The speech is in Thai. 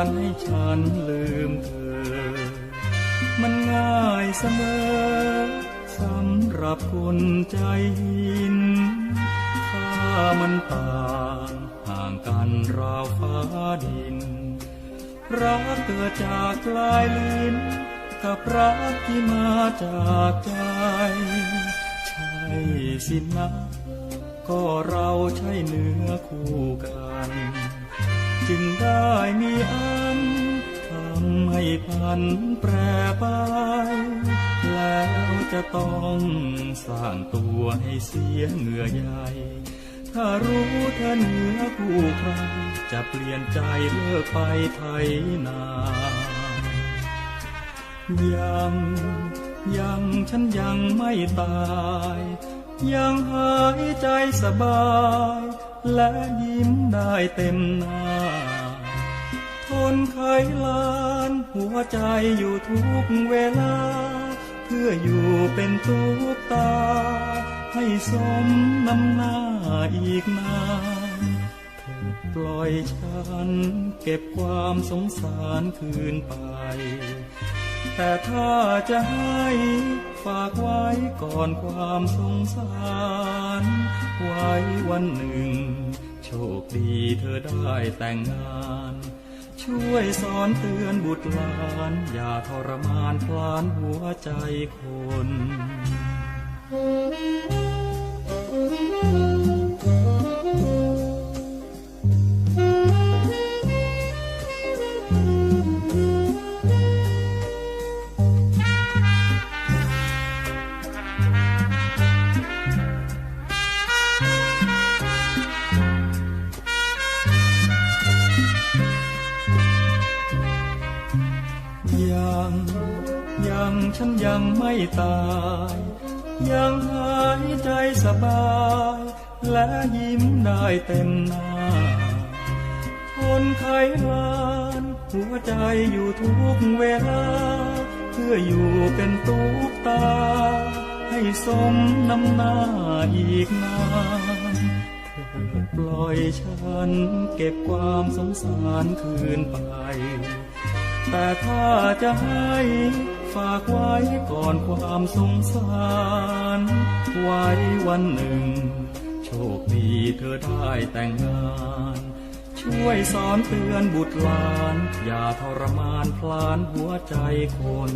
ารให้ฉันลืมเธอ มันง่ายเสมอสำหรับคนใจหินถ้ามันต่างห่างกันราวฟ้าดิน รักเกิดจากปลายลิ้น กับรักที่มาจากใจ ใช่สินะ ก็เราใช่เนื้อคู่กัน จึงได้มีอันทำให้พันแปรไป แล้วจะต้องสร้างตัวให้เสียเหงื่อใหญ่ถ้ารู้เธอเหนือคู่ใครจะเปลี่ยนใจเลิกไปไทยนายังยังฉันยังไม่ตาย ยังหายใจสบาย และยิ้มได้เต็มหน้า ทนไขลานหัวใจอยู่ทุกเวลา เพื่ออยู่เป็นตุ๊กตา ให้สมน้ำหน้าอีกนานเธอปล่อยฉันเก็บความสงสารคืนไป แต่ถ้าจะให้ฝากไว้ก่อนความสงสาร ไว้วันหนึ่ง โชคดีเธอได้แต่งงาน ช่วยสอนเตือนบุตรหลานอย่าทรมานพลานหัวใจคน ยังฉันยังไม่ตาย ยังหายใจสบาย และยิ้มได้เต็มหน้าทนไขลานหัวใจอยู่ทุกเวลา เพื่ออยู่เป็นตุกตา ให้สมน้ำหน้าอีกนานเธอปล่อยฉันเก็บความสงสารคืนไป แต่ถ้าจะให้ ก่อนความสงสาร ไว้วันหนึ่ง โชคดีเธอได้แต่งงาน ช่วยสอนเตือนบุตรหลาน อย่าทรมานพลานหัวใจคน